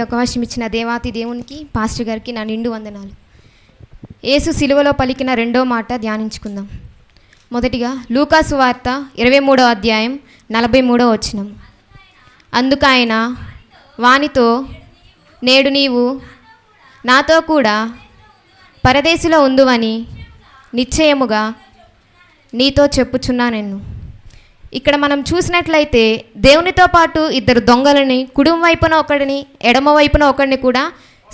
అవకాశం ఇచ్చిన దేవాతి దేవునికి పాస్టర్ గారికి నా నిండు వందనాలు. యేసు సిలువలో పలికిన రెండో మాట ధ్యానించుకుందాం. మొదటిగా లూకాసు వార్త ఇరవై మూడో అధ్యాయం నలభై మూడో వచ్చినం అందుకైన వానితో నేడు నీవు నాతో కూడా పరదేశిలో ఉందువని నిశ్చయముగా నీతో చెప్పుచున్నా నేను ఇక్కడ మనం చూసినట్లయితే దేవునితో పాటు ఇద్దరు దొంగలని కుడిం వైపున ఒకడిని ఎడమ వైపున ఒకడిని కూడా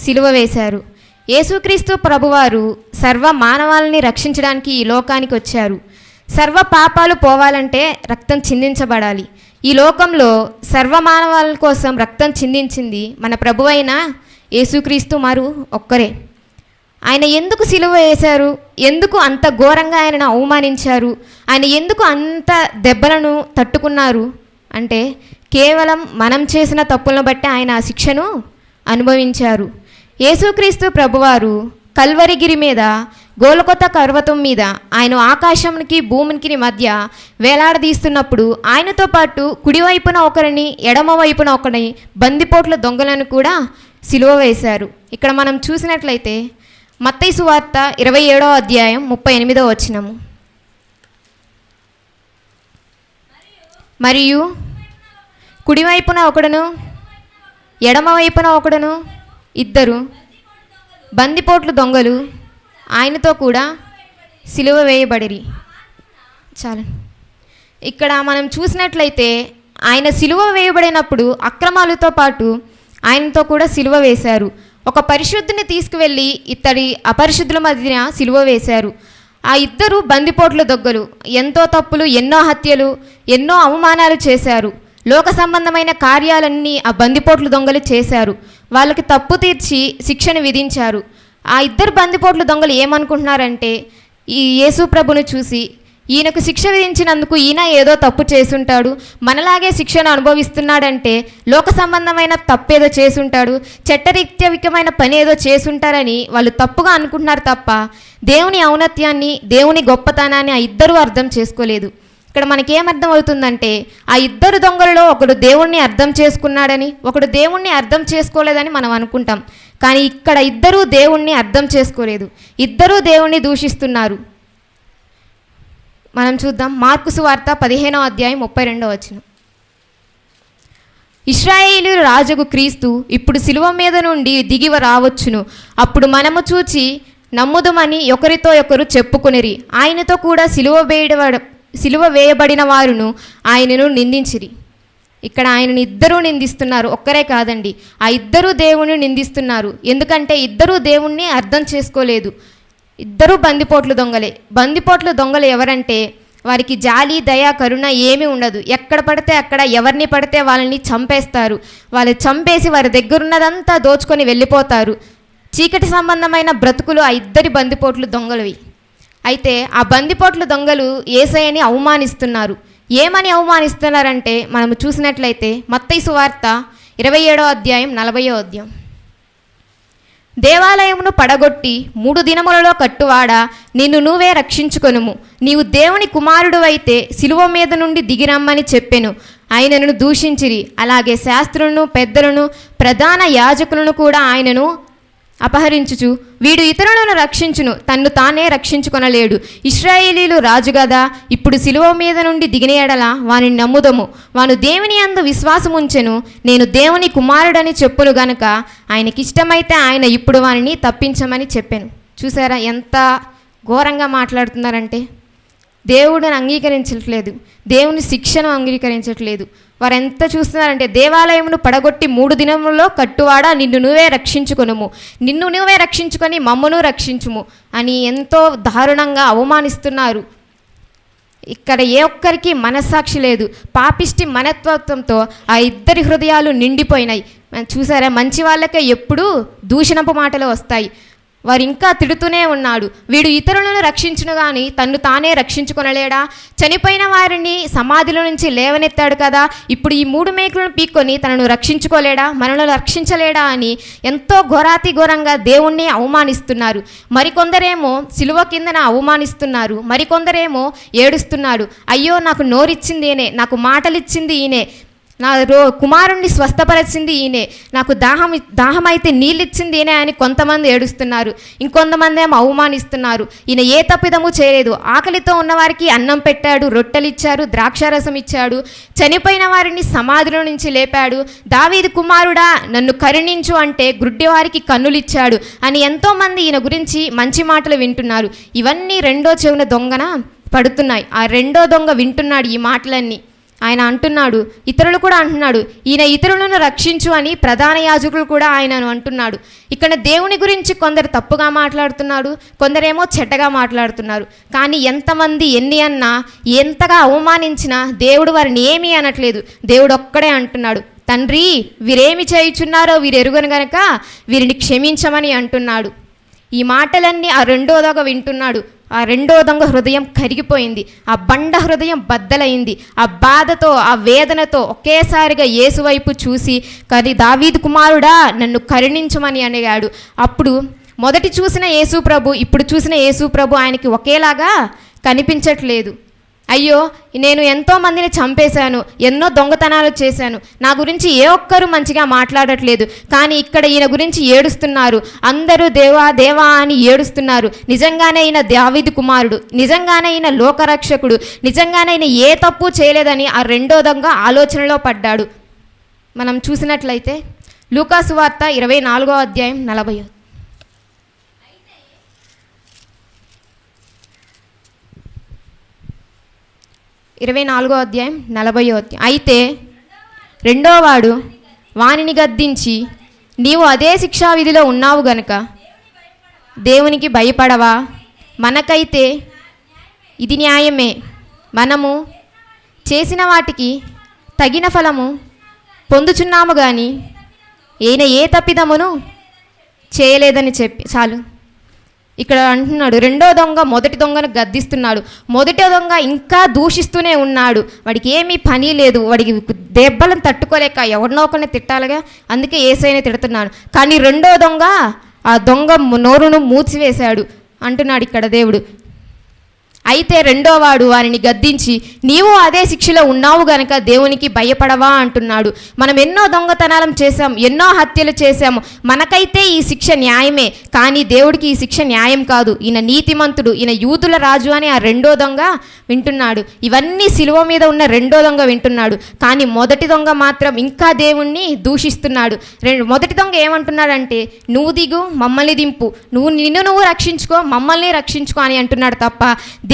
సిలువ వేశారు. యేసుక్రీస్తు ప్రభువారు సర్వ మానవాల్ని రక్షించడానికి ఈ లోకానికి వచ్చారు. సర్వ పాపాలు పోవాలంటే రక్తం చిందించబడాలి. ఈ లోకంలో సర్వ మానవాల కోసం రక్తం చిందించింది మన ప్రభువైన యేసుక్రీస్తు మారు ఒక్కరే. ఆయన ఎందుకు సిలువ వేశారు? ఎందుకు అంత ఘోరంగా ఆయనను అవమానించారు? ఆయన ఎందుకు అంత దెబ్బలను తట్టుకున్నారు? అంటే కేవలం మనం చేసిన తప్పులను బట్టి ఆయన ఆ శిక్షను అనుభవించారు. యేసుక్రీస్తు ప్రభువారు కల్వరిగిరి మీద గోలకొత్త పర్వతం మీద ఆయన ఆకాశంకి భూమికి మధ్య వేలాడదీస్తున్నప్పుడు ఆయనతో పాటు కుడివైపున ఒకరిని ఎడమ వైపున ఒకరిని బందిపోట్ల దొంగలను కూడా సిలువ వేశారు. ఇక్కడ మనం చూసినట్లయితే మత్తైసు వార్త ఇరవై ఏడో అధ్యాయం ముప్పై ఎనిమిదో వచనము. మరియు కుడివైపున ఒకడును ఎడమవైపున ఒకడును ఇద్దరు బందిపోట్లు దొంగలు ఆయనతో కూడా సిలువ వేయబడిరి. చాలు. ఇక్కడ మనం చూసినట్లయితే ఆయన సిలువ వేయబడినప్పుడు అక్రమాలతో పాటు ఆయనతో కూడా సిలువ వేశారు. ఒక పరిశుద్ధిని తీసుకువెళ్ళి ఇత్తడి అపరిశుద్ధుల మధ్యన సిలువ వేశారు. ఆ ఇద్దరు బందిపోట్ల దొగ్గలు ఎంతో తప్పులు ఎన్నో హత్యలు ఎన్నో అవమానాలు చేశారు. లోక సంబంధమైన కార్యాలన్నీ ఆ బందిపోట్లు దొంగలు చేశారు. వాళ్ళకి తప్పు తీర్చి శిక్షను విధించారు. ఆ ఇద్దరు బందిపోట్ల దొంగలు ఏమనుకుంటున్నారంటే ఈ యేసు ప్రభును చూసి ఈయనకు శిక్ష విధించినందుకు ఈయన ఏదో తప్పు చేసుంటాడు మనలాగే శిక్షను అనుభవిస్తున్నాడంటే లోక సంబంధమైన తప్పేదో చేసుంటాడు చట్టరీత్యవికమైన పని ఏదో చేసుంటారని వాళ్ళు తప్పుగా అనుకుంటున్నారు తప్ప దేవుని ఔన్నత్యాన్ని దేవుని గొప్పతనాన్ని ఆ ఇద్దరూ అర్థం చేసుకోలేదు. ఇక్కడ మనకేమర్థం అవుతుందంటే ఆ ఇద్దరు దొంగలలో ఒకడు దేవుణ్ణి అర్థం చేసుకున్నాడని ఒకడు దేవుణ్ణి అర్థం చేసుకోలేదని మనం అనుకుంటాం. కానీ ఇక్కడ ఇద్దరూ దేవుణ్ణి అర్థం చేసుకోలేదు. ఇద్దరూ దేవుణ్ణి దూషిస్తున్నారు. మనం చూద్దాం మార్కుసు వార్త పదిహేనో అధ్యాయం ముప్పై రెండో వచ్చిన ఇస్రాయేలు రాజుకు క్రీస్తు ఇప్పుడు శిలువ మీద నుండి దిగివ రావచ్చును. అప్పుడు మనము చూచి నమ్ముదమని ఒకరితో ఒకరు చెప్పుకొనిరి. ఆయనతో కూడా సిలువ వేయబడ సిలువ వేయబడిన వారును ఆయనను నిందించిరి. ఇక్కడ ఆయనని ఇద్దరూ నిందిస్తున్నారు. ఒక్కరే కాదండి. ఆ ఇద్దరూ దేవుని నిందిస్తున్నారు. ఎందుకంటే ఇద్దరూ దేవుణ్ణి అర్థం చేసుకోలేదు. ఇద్దరూ బందిపోట్లు దొంగలే. బందిపోట్లు దొంగలు ఎవరంటే వారికి జాలి దయ కరుణ ఏమీ ఉండదు. ఎక్కడ పడితే అక్కడ ఎవరిని పడితే వాళ్ళని చంపేస్తారు. వాళ్ళు చంపేసి వారి దగ్గరున్నదంతా దోచుకొని వెళ్ళిపోతారు. చీకటి సంబంధమైన బ్రతుకులు ఆ ఇద్దరి బందిపోట్లు దొంగలవి. అయితే ఆ బందిపోట్లు దొంగలు ఏసయ్యని అవమానిస్తున్నారు. ఏమని అవమానిస్తున్నారంటే మనం చూసినట్లయితే మత్తైసు సువార్త ఇరవై ఏడో అధ్యాయం నలభయో అధ్యాయం. దేవాలయమును పడగొట్టి మూడు దినములలో కట్టువాడ నిన్ను నువ్వే రక్షించుకొనుము. నీవు దేవుని కుమారుడు అయితే శిలువ మీద నుండి దిగిరమ్మని చెప్పెను. ఆయనను దూషించిరి. అలాగే శాస్త్రులను పెద్దలను ప్రధాన యాజకులను కూడా ఆయనను అపహరించుచు. వీడు ఇతరులను రక్షించును తన్ను తానే రక్షించుకొనలేడు. ఇస్రాయేలీలు రాజు గదా ఇప్పుడు శిలువ మీద నుండి దిగిన ఎడల వానిని నమ్ముదము. వాను దేవుని అందు విశ్వాసముంచెను నేను దేవుని కుమారుడని చెప్పును గనుక ఆయనకిష్టమైతే ఆయన ఇప్పుడు వానిని తప్పించమని చెప్పాను. చూసారా ఎంత ఘోరంగా మాట్లాడుతున్నారంటే? దేవుడిని అంగీకరించట్లేదు. దేవుని శిక్షను అంగీకరించట్లేదు. వారు ఎంత చూస్తున్నారంటే దేవాలయమును పడగొట్టి మూడు దినములలో కట్టువాడా నిన్ను నువ్వే రక్షించుకొనుము. నిన్ను నువ్వే రక్షించుకొని మమ్మను రక్షించుము అని ఎంతో దారుణంగా అవమానిస్తున్నారు. ఇక్కడ ఏ ఒక్కరికి మనస్సాక్షి లేదు. పాపిష్టి మనత్వత్వంతో ఆ ఇద్దరి హృదయాలు నిండిపోయినాయి. చూసారా? మంచి వాళ్ళకే ఎప్పుడూ దూషణపు మాటలు వస్తాయి. వారు ఇంకా తిడుతూనే ఉన్నాడు. వీడు ఇతరులను రక్షించును గాని తన్ను తానే రక్షించుకొనలేడా? చనిపోయిన వారిని సమాధిలో నుంచి లేవనెత్తాడు కదా. ఇప్పుడు ఈ మూడు మేకులను పీక్కొని తనను రక్షించుకోలేడా? మనలను రక్షించలేడా అని ఎంతో ఘోరాతి ఘోరంగా దేవుణ్ణి అవమానిస్తున్నారు. మరికొందరేమో సిలువ కిందన అవమానిస్తున్నారు. మరికొందరేమో ఏడుస్తున్నాడు. అయ్యో నాకు నోరిచ్చింది ఈయనే నాకు మాటలిచ్చింది ఈయనే. నా రో కుమారుణ్ణి స్వస్థపరిచింది ఈయనే. నాకు దాహం దాహం అయితే నీళ్ళు ఇచ్చింది ఈయనే అని కొంతమంది ఏడుస్తున్నారు. ఇంకొంతమంది ఏమో అవమానిస్తున్నారు. ఈయన ఏ తప్పిదము చేయలేదు. ఆకలితో ఉన్నవారికి అన్నం పెట్టాడు రొట్టెలు ఇచ్చారు ద్రాక్షారసం ఇచ్చాడు చనిపోయిన వారిని సమాధిలో నుంచి లేపాడు. దావీది కుమారుడా నన్ను కరుణించు అంటే గుడ్డివారికి కన్నులిచ్చాడు కన్నులు ఇచ్చాడు అని ఎంతోమంది ఈయన గురించి మంచి మాటలు వింటున్నారు. ఇవన్నీ రెండో చెవున దొంగన? పడుతున్నాయి. ఆ రెండో దొంగ వింటున్నాడు ఈ మాటలన్నీ. ఆయన అంటున్నాడు. ఇతరులు కూడా అంటున్నాడు. ఈయన ఇతరులను రక్షించు అని ప్రధాన యాజకులు కూడా ఆయనను అంటున్నాడు. ఇక్కడ దేవుని గురించి కొందరు తప్పుగా మాట్లాడుతున్నాడు కొందరేమో చెడ్డగా మాట్లాడుతున్నారు. కానీ ఎంతమంది ఎన్ని అన్నా ఎంతగా అవమానించినా దేవుడు వారిని ఏమీ అనట్లేదు. దేవుడు ఒక్కడే అంటున్నాడు. తండ్రి వీరేమి చేయుచున్నారో వీరు ఎరుగను గనక వీరిని క్షమించమని అంటున్నాడు. ఈ మాటలన్నీ ఆ రెండో వింటున్నాడు. ఆ రెండో దొంగ హృదయం కరిగిపోయింది. ఆ బండ హృదయం బద్దలైంది. ఆ బాధతో ఆ వేదనతో ఒకేసారిగా యేసువైపు చూసి కది దావీదు కుమారుడా నన్ను కరుణించమని అడిగాడు అప్పుడు మొదటి చూసిన యేసు ప్రభు ఇప్పుడు చూసిన యేసు ప్రభు ఆయనకి ఒకేలాగా కనిపించట్లేదు. అయ్యో నేను ఎంతో మందిని చంపేశాను ఎన్నో దొంగతనాలు చేశాను. నా గురించి ఏ ఒక్కరు మంచిగా మాట్లాడట్లేదు కానీ ఇక్కడ ఈయన గురించి ఏడుస్తున్నారు. అందరూ దేవా దేవా అని ఏడుస్తున్నారు. నిజంగానే ఈయన దావిది కుమారుడు నిజంగానే ఈయన లోకరక్షకుడు నిజంగానే ఈయన ఏ తప్పు చేయలేదని ఆ రెండో దొంగ ఆలోచనలో పడ్డాడు. మనం చూసినట్లయితే లూకాసు వార్త ఇరవై నాలుగో అధ్యాయం నలభై ఇరవై నాలుగో అధ్యాయం నలభయో అధ్యాయం. అయితే రెండోవాడు వానిని గద్దించి నీవు అదే శిక్షా విధిలో ఉన్నావు గనక దేవునికి భయపడవా? మనకైతే ఇది న్యాయమే. మనము చేసిన వాటికి తగిన ఫలము పొందుచున్నాము కానీ ఈయన ఏ తప్పిదమును చేయలేదని చెప్పి చాలు. ఇక్కడ అంటున్నాడు రెండో దొంగ మొదటి దొంగను గద్దిస్తున్నాడు. మొదటి దొంగ ఇంకా దూషిస్తూనే ఉన్నాడు. వాడికి ఏమీ పని లేదు. వాడికి దెబ్బలను తట్టుకోలేక ఎవరినో ఒకరిని తిట్టాలిగా? అందుకే ఏసైనా తిడుతున్నాను కానీ రెండో దొంగ ఆ దొంగ నోరును మూసివేశాడు. అంటున్నాడు ఇక్కడ దేవుడు. అయితే రెండోవాడు వారిని గద్దించి నీవు అదే శిక్షలో ఉన్నావు గనక దేవునికి భయపడవా? అంటున్నాడు. మనం ఎన్నో దొంగతనాలం చేశాం ఎన్నో హత్యలు చేశాము. మనకైతే ఈ శిక్ష న్యాయమే కానీ దేవుడికి ఈ శిక్ష న్యాయం కాదు. ఈయన నీతిమంతుడు ఈయన యూదుల రాజు అని ఆ రెండో దొంగ వింటున్నాడు. ఇవన్నీ సిలువ మీద ఉన్న రెండో దొంగ వింటున్నాడు. కానీ మొదటి దొంగ మాత్రం ఇంకా దేవుణ్ణి దూషిస్తున్నాడు. రెండు మొదటి దొంగ ఏమంటున్నాడంటే నువ్వు దిగు మమ్మల్ని దింపు. నువ్వు నిన్ను నువ్వు రక్షించుకో మమ్మల్ని రక్షించుకో అని అంటున్నాడు తప్ప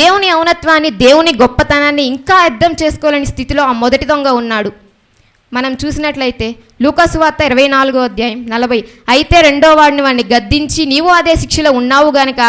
దేవుని ఔనత్వాన్ని దేవుని గొప్పతనాన్ని ఇంకా అర్థం చేసుకోలేని స్థితిలో ఆ మొదటి దొంగ ఉన్నాడు. మనం చూసినట్లయితే లూకాసు వార్త ఇరవై నాలుగో అధ్యాయం నలభై. అయితే రెండో వాడిని వాడిని గద్దించి నీవు అదే శిక్షలో ఉన్నావు గనక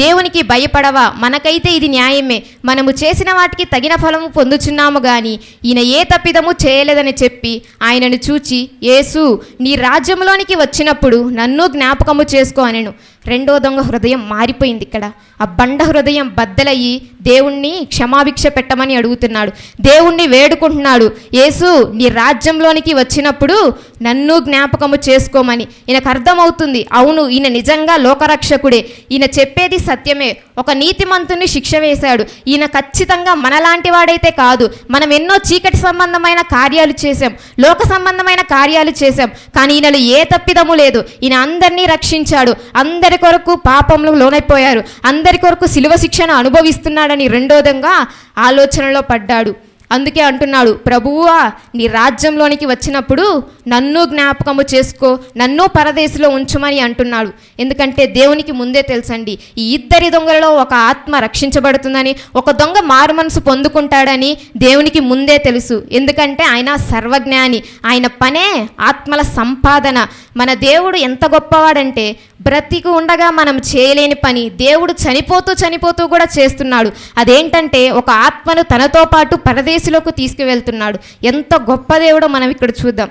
దేవునికి భయపడవా? మనకైతే ఇది న్యాయమే. మనము చేసిన వాటికి తగిన ఫలము పొందుచున్నాము గాని ఈయన ఏ తప్పిదము చేయలేదని చెప్పి ఆయనను చూచి యేసు నీ రాజ్యంలోనికి వచ్చినప్పుడు నన్ను జ్ఞాపకము చేసుకో అనెను. రెండో దొంగ హృదయం మారిపోయింది ఇక్కడ. ఆ బండ హృదయం బద్దలయ్యి దేవుణ్ణి క్షమాభిక్ష పెట్టమని అడుగుతున్నాడు. దేవుణ్ణి వేడుకుంటున్నాడు. యేసు నీ రాజ్యంలోనికి వచ్చినప్పుడు నన్ను జ్ఞాపకము చేసుకోమని. ఈయనకు అర్థమవుతుంది అవును ఈయన నిజంగా లోకరక్షకుడే. ఈయన చెప్పేది సత్యమే. ఒక నీతిమంతుని శిక్ష వేశాడు. ఈయన ఖచ్చితంగా మనలాంటి వాడైతే కాదు. మనం ఎన్నో చీకటి సంబంధమైన కార్యాలు చేశాం లోక సంబంధమైన కార్యాలు చేశాం కానీ ఈయనలో ఏ తప్పిదము లేదు. ఈయన అందరినీ రక్షించాడు. అందరి కొరకు పాపంలో లోనైపోయారు. అందరి కొరకు శిలువ శిక్షను అనుభవిస్తున్నాడని రెండోదంగా ఆలోచనలో పడ్డాడు. అందుకే అంటున్నాడు ప్రభువా నీ రాజ్యంలోనికి వచ్చినప్పుడు నన్ను జ్ఞాపకము చేసుకో నన్ను పరదేశంలో ఉంచుమని అంటున్నాడు. ఎందుకంటే దేవునికి ముందే తెలుసండి ఈ ఇద్దరి దొంగలలో ఒక ఆత్మ రక్షించబడుతుందని ఒక దొంగ మారు మనసు పొందుకుంటాడని దేవునికి ముందే తెలుసు. ఎందుకంటే ఆయన సర్వజ్ఞాని ఆయన పనే ఆత్మల సంపాదన. మన దేవుడు ఎంత గొప్పవాడంటే బ్రతికి ఉండగా మనం చేయలేని పని. దేవుడు చనిపోతూ చనిపోతూ కూడా చేస్తున్నాడు. అదేంటంటే ఒక ఆత్మను తనతో పాటు పరదేశిలోకి తీసుకువెళ్తున్నాడు. ఎంత గొప్ప దేవుడో మనం ఇక్కడ చూద్దాం.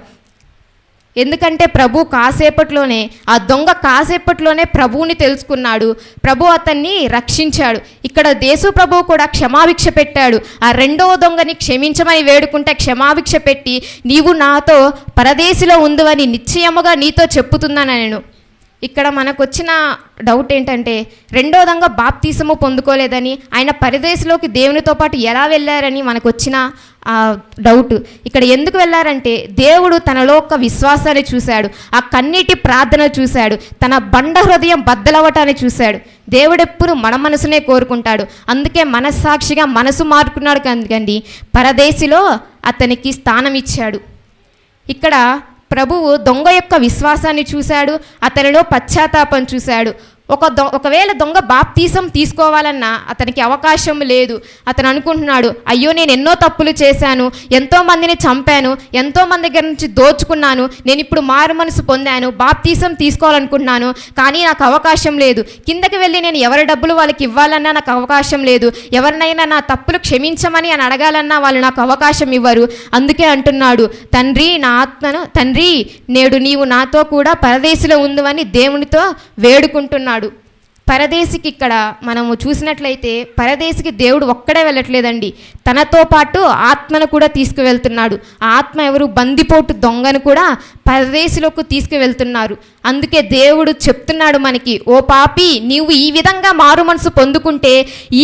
ఎందుకంటే ప్రభు కాసేపట్లోనే ఆ దొంగ కాసేపట్లోనే ప్రభువుని తెలుసుకున్నాడు. ప్రభు అతన్ని రక్షించాడు. ఇక్కడ దేశు ప్రభు కూడా క్షమాభిక్ష పెట్టాడు. ఆ రెండవ దొంగని క్షమించమని వేడుకుంటే క్షమాభిక్ష పెట్టి నీవు నాతో పరదేశిలో ఉందని నిశ్చయముగా నీతో చెప్పుతున్నాను నేను ఇక్కడ మనకు వచ్చిన డౌట్ ఏంటంటే రెండో బాప్తీసము పొందుకోలేదని ఆయన పరిదేశంలోకి దేవునితో పాటు ఎలా వెళ్ళారని మనకు వచ్చిన డౌట్ ఇక్కడ ఎందుకు వెళ్ళారంటే దేవుడు తనలో ఒక విశ్వాసాన్ని చూశాడు ఆ కన్నీటి ప్రార్థన చూశాడు తన బండ హృదయం బద్దలవటాన్ని చూశాడు. దేవుడెప్పుడు మన మనసునే కోరుకుంటాడు. అందుకే మనస్సాక్షిగా మనసు మార్చుకున్నాడు కండి. పరదేశిలో అతనికి స్థానం ఇచ్చాడు ఇక్కడ ప్రభువు దొంగ యొక్క విశ్వాసాన్ని చూశాడు అతనిలో పశ్చాత్తాపం చూశాడు. ఒక దొ ఒకవేళ దొంగ బాప్తీసం తీసుకోవాలన్నా అతనికి అవకాశం లేదు. అతను అనుకుంటున్నాడు అయ్యో నేను ఎన్నో తప్పులు చేశాను ఎంతో మందిని చంపాను ఎంతో మంది దగ్గర నుంచి దోచుకున్నాను నేను ఇప్పుడు మారు మనసు పొందాను బాప్తీసం తీసుకోవాలనుకుంటున్నాను కానీ నాకు అవకాశం లేదు. కిందకి వెళ్ళి నేను ఎవరి డబ్బులు వాళ్ళకి ఇవ్వాలన్నా నాకు అవకాశం లేదు. ఎవరినైనా నా తప్పులు క్షమించమని అని అడగాలన్నా వాళ్ళు నాకు అవకాశం ఇవ్వరు. అందుకే అంటున్నాడు తండ్రి నా ఆత్మను తండ్రి నేడు నీవు నాతో కూడా పరదేశిలో ఉందని దేవునితో వేడుకుంటున్నాడు. పరదేశికి ఇక్కడ మనము చూసినట్లయితే పరదేశికి దేవుడు ఒక్కడే వెళ్ళట్లేదండి. తనతో పాటు ఆత్మను కూడా తీసుకువెళ్తున్నాడు. ఆత్మ ఎవరు? బందిపోటు దొంగను కూడా పరదేశిలోకి తీసుకువెళ్తున్నారు. అందుకే దేవుడు చెప్తున్నాడు మనకి ఓ పాపి నీవు ఈ విధంగా మారు మనసు పొందుకుంటే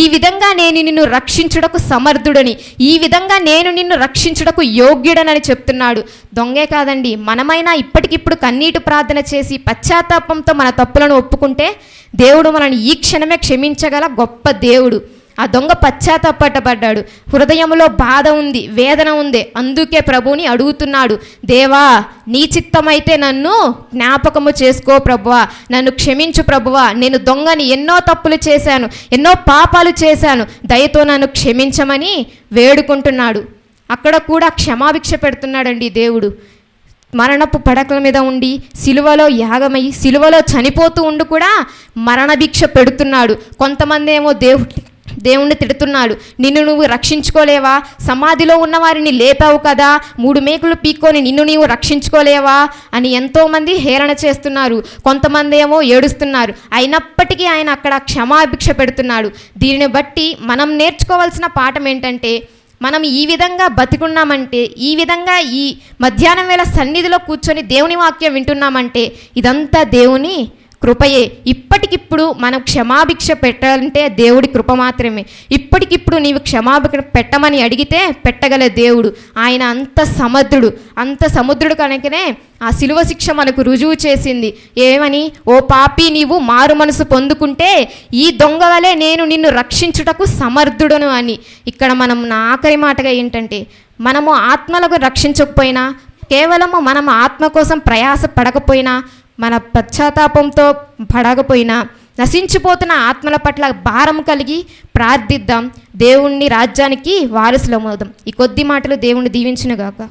ఈ విధంగా నేను నిన్ను రక్షించుటకు సమర్థుడని ఈ విధంగా నేను నిన్ను రక్షించుటకు యోగ్యుడనని చెప్తున్నాడు. దొంగే కాదండి మనమైనా ఇప్పటికిప్పుడు కన్నీటి ప్రార్థన చేసి పశ్చాత్తాపంతో మన తప్పులను ఒప్పుకుంటే దేవుడు మనల్ని ఈ క్షణమే క్షమించగల గొప్ప దేవుడు. ఆ దొంగ పశ్చాత్తాపట్టబడ్డాడు హృదయంలో బాధ ఉంది వేదన ఉంది. అందుకే ప్రభువుని అడుగుతున్నాడు దేవా నీ చిత్తమైతే నన్ను జ్ఞాపకము చేసుకో ప్రభువా. నన్ను క్షమించు ప్రభువా. నేను దొంగని ఎన్నో తప్పులు చేశాను ఎన్నో పాపాలు చేశాను. దయతో నన్ను క్షమించమని వేడుకుంటున్నాడు. అక్కడ కూడా క్షమాభిక్ష పెడుతున్నాడండి దేవుడు. మరణపు పడకల మీద ఉండి సిలువలో యాగమై సిలువలో చనిపోతూ ఉండి కూడా మరణ భిక్ష పెడుతున్నాడు. కొంతమంది ఏమో దేవుడి దేవుణ్ణి తిడుతున్నాడు. నిన్ను నువ్వు రక్షించుకోలేవా? సమాధిలో ఉన్న వారిని లేపావు కదా. మూడు మేకులు పీక్కొని నిన్ను నీవు రక్షించుకోలేవా? అని ఎంతోమంది హేళన చేస్తున్నారు. కొంతమంది ఏమో ఏడుస్తున్నారు. అయినప్పటికీ ఆయన అక్కడ క్షమాభిక్ష పెడుతున్నాడు. దీనిని బట్టి మనం నేర్చుకోవాల్సిన పాఠం ఏంటంటే మనం ఈ విధంగా బతికున్నామంటే ఈ విధంగా ఈ మధ్యాహ్నం వేళ సన్నిధిలో కూర్చొని దేవుని వాక్యం వింటున్నామంటే ఇదంతా దేవుని కృపయే. ఇప్పటికిప్పుడు మనం క్షమాభిక్ష పెట్టాలంటే దేవుడి కృప మాత్రమే. ఇప్పటికిప్పుడు నీవు క్షమాభిక్ష పెట్టమని అడిగితే పెట్టగల దేవుడు. ఆయన అంత సమర్థుడు. అంత సముద్రుడు కనుకనే ఆ శిలువ శిక్ష మనకు రుజువు చేసింది. ఏమని? ఓ పాపి నీవు మారు మనసు పొందుకుంటే ఈ దొంగ వలె నేను నిన్ను రక్షించుటకు సమర్థుడను అని. ఇక్కడ మనం నా ఆఖరి మాటగా ఏంటంటే మనము ఆత్మలకు రక్షించకపోయినా కేవలము మనం ఆత్మ కోసం ప్రయాస పడకపోయినా మన పశ్చాత్తాపంతో పడకపోయినా నశించిపోతున్న ఆత్మల పట్ల భారం కలిగి ప్రార్థిద్దాం. దేవుణ్ణి రాజ్యానికి వారసులమవుదాం. ఈ కొద్ది మాటలు దేవుణ్ణి దీవించునుగాక.